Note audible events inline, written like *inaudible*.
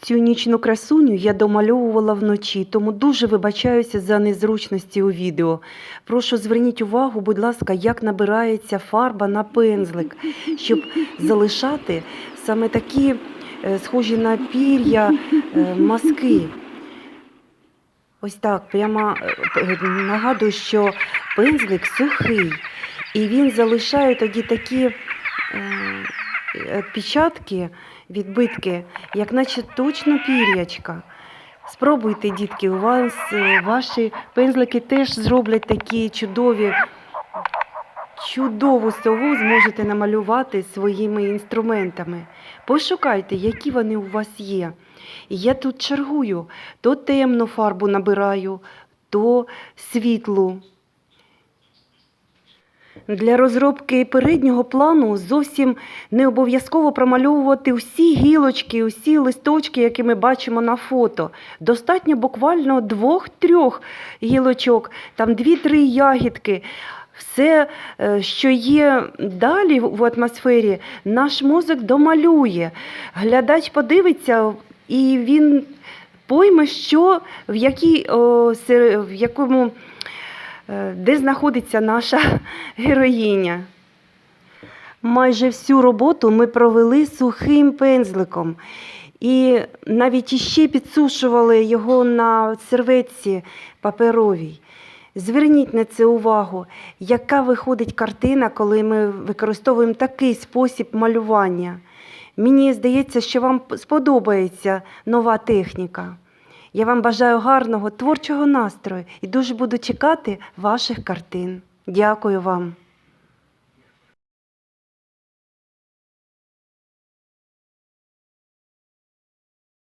Цю нічну красуню я домальовувала вночі, тому дуже вибачаюся за незручності у відео. Прошу зверніть увагу, будь ласка, як набирається фарба на пензлик, щоб залишати саме такі е, схожі на пір'я е, мазки. Ось так, прямо е, нагадую, що пензлик сухий, і він залишає тоді такі е, е, печатки, відбитки, як наче точно пір'ячка. Спробуйте, дітки, у вас е, ваші пензлики теж зроблять такі чудові, чудову сову зможете намалювати своїми інструментами. Пошукайте, які вони у вас є. Я тут чергую, то темну фарбу набираю, то світлу. Для розробки переднього плану зовсім не обов'язково промальовувати всі гілочки, усі листочки, які ми бачимо на фото. Достатньо буквально двох-трьох гілочок, там дві-три ягідки. Все, е, що є далі в атмосфері, наш мозок домалює. Глядач подивиться, і він пойме, що в, якій, в якому де знаходиться наша *laughs* героїня. Майже всю роботу ми провели сухим пензликом. І навіть іще підсушували його на серветці паперовій. Зверніть на це увагу, яка виходить картина, коли ми використовуємо такий спосіб малювання. Мені здається, що вам сподобається нова техніка. Я вам бажаю гарного творчого настрою і дуже буду чекати ваших картин. Дякую вам.